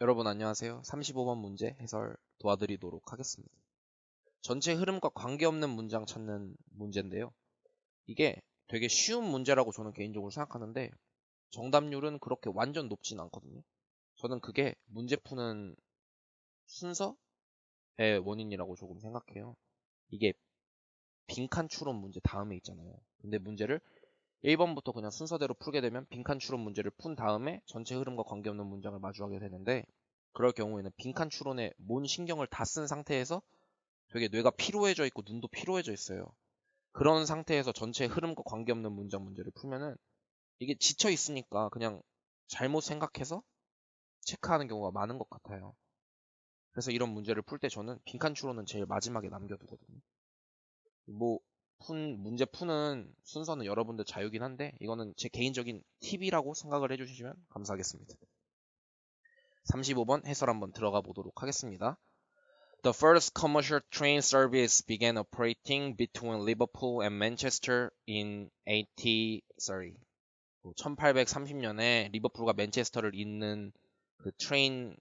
여러분 안녕하세요. 35번 문제 해설 도와드리도록 하겠습니다. 전체 흐름과 관계없는 문장 찾는 문제인데요. 이게 되게 쉬운 문제라고 저는 개인적으로 생각하는데 정답률은 그렇게 완전 높진 않거든요. 저는 그게 문제 푸는 순서의 원인이라고 조금 생각해요. 이게 빈칸 추론 문제 다음에 있잖아요. 근데 문제를 1번부터 그냥 순서대로 풀게 되면 빈칸 추론 문제를 푼 다음에 전체 흐름과 관계없는 문장을 마주하게 되는데 그럴 경우에는 빈칸 추론에 뭔 신경을 다 쓴 상태에서 되게 뇌가 피로해져 있고 눈도 피로해져 있어요. 그런 상태에서 전체 흐름과 관계없는 문장 문제를 풀면은 이게 지쳐 있으니까 그냥 잘못 생각해서 체크하는 경우가 많은 것 같아요. 그래서 이런 문제를 풀 때 저는 빈칸 추론은 제일 마지막에 남겨두거든요. 뭐 푼, 문제 푸는 순서는 여러분들 자유긴 한데 이거는 제 개인적인 팁이라고 생각을 해주시면 감사하겠습니다. 35번 해설 한번 들어가 보도록 하겠습니다. The first commercial train service began operating between Liverpool and Manchester in 80, sorry, 1830년에 리버풀과 맨체스터를 잇는 그 트레인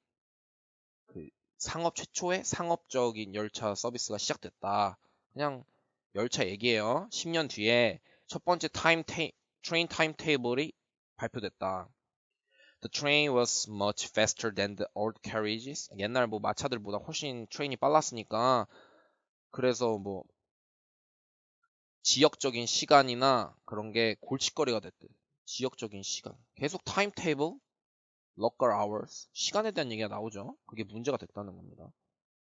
그 상업 최초의 상업적인 열차 서비스가 시작됐다. 그냥 열차 얘기예요. 10년 뒤에 첫 번째 타임 테이, 트레인 타임 테이블이 발표됐다. The train was much faster than the old carriages. 옛날 뭐 마차들보다 훨씬 트레인이 빨랐으니까 그래서 뭐 지역적인 시간이나 그런 게 골칫거리가 됐대. 지역적인 시간. 계속 타임 테이블, local hours, 시간에 대한 얘기가 나오죠. 그게 문제가 됐다는 겁니다.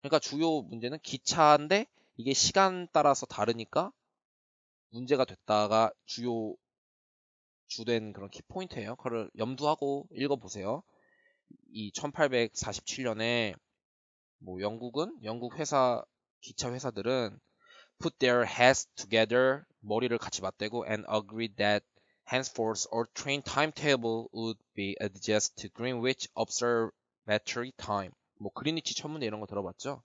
그러니까 주요 문제는 기차인데 이게 시간 따라서 다르니까 문제가 됐다가 주요 주된 그런 키포인트예요. 그걸 염두하고 읽어보세요. 이 1847년에 뭐 영국은 영국 회사 기차 회사들은 put their heads together 머리를 같이 맞대고 and agreed that henceforth all train timetable would be adjusted to Greenwich Observatory time. 뭐 그리니치 천문대 이런 거 들어봤죠?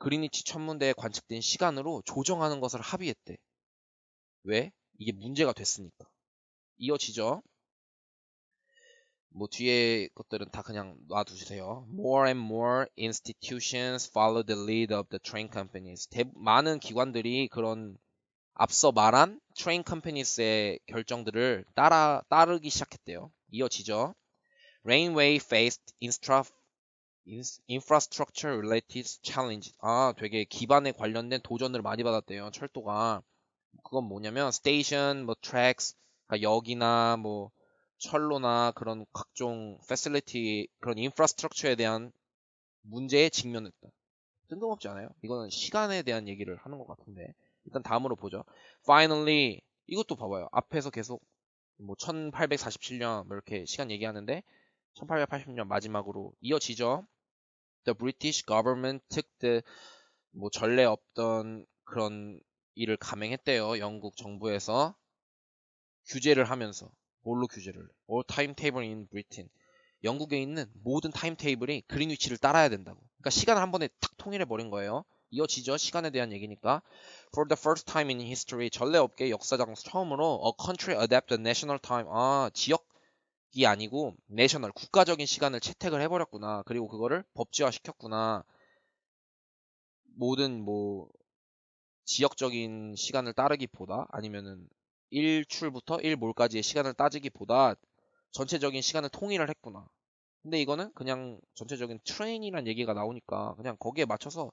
그리니치 천문대에 관측된 시간으로 조정하는 것을 합의했대. 왜? 이게 문제가 됐으니까. 이어지죠? 뭐 뒤에 것들은 다 그냥 놔두세요. More and more institutions follow the lead of the train companies. 대, 많은 기관들이 그런 앞서 말한 train companies의 결정들을 따라 따르기 시작했대요. 이어지죠. Railway faced instra, infrastructure related challenge. 아, 되게 기반에 관련된 도전을 많이 받았대요. 철도가. 그건 뭐냐면 station, 뭐 tracks, 그러니까 역이나 뭐 철로나 그런 각종 facility 그런 인프라스트럭처에 대한 문제에 직면했다. 뜬금없지 않아요? 이거는 시간에 대한 얘기를 하는 것 같은데 일단 다음으로 보죠. Finally 이것도 봐봐요. 앞에서 계속 뭐 1847년 뭐 이렇게 시간 얘기하는데 1880년 마지막으로 이어지죠. The British government took the 뭐 전례 없던 그런 일을 감행했대요. 영국 정부에서 규제를 하면서 뭘로 규제를? All timetable in Britain. 영국에 있는 모든 타임테이블이 그린 위치를 따라야 된다고. 그러니까 시간을 한 번에 탁 통일해 버린 거예요. 이어지죠. 시간에 대한 얘기니까. For the first time in history, 전례 없게 역사상 처음으로 a country adapt the national time. 아, 지역 이 아니고 내셔널 국가적인 시간을 채택을 해버렸구나. 그리고 그거를 법제화 시켰구나. 모든 뭐 지역적인 시간을 따르기보다 아니면은 1출부터 1몰까지의 시간을 따지기보다 전체적인 시간을 통일을 했구나. 근데 이거는 그냥 전체적인 트레인이란 얘기가 나오니까 그냥 거기에 맞춰서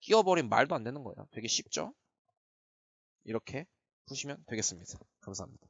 끼워버린 말도 안 되는 거예요. 되게 쉽죠? 이렇게 푸시면 되겠습니다. 감사합니다.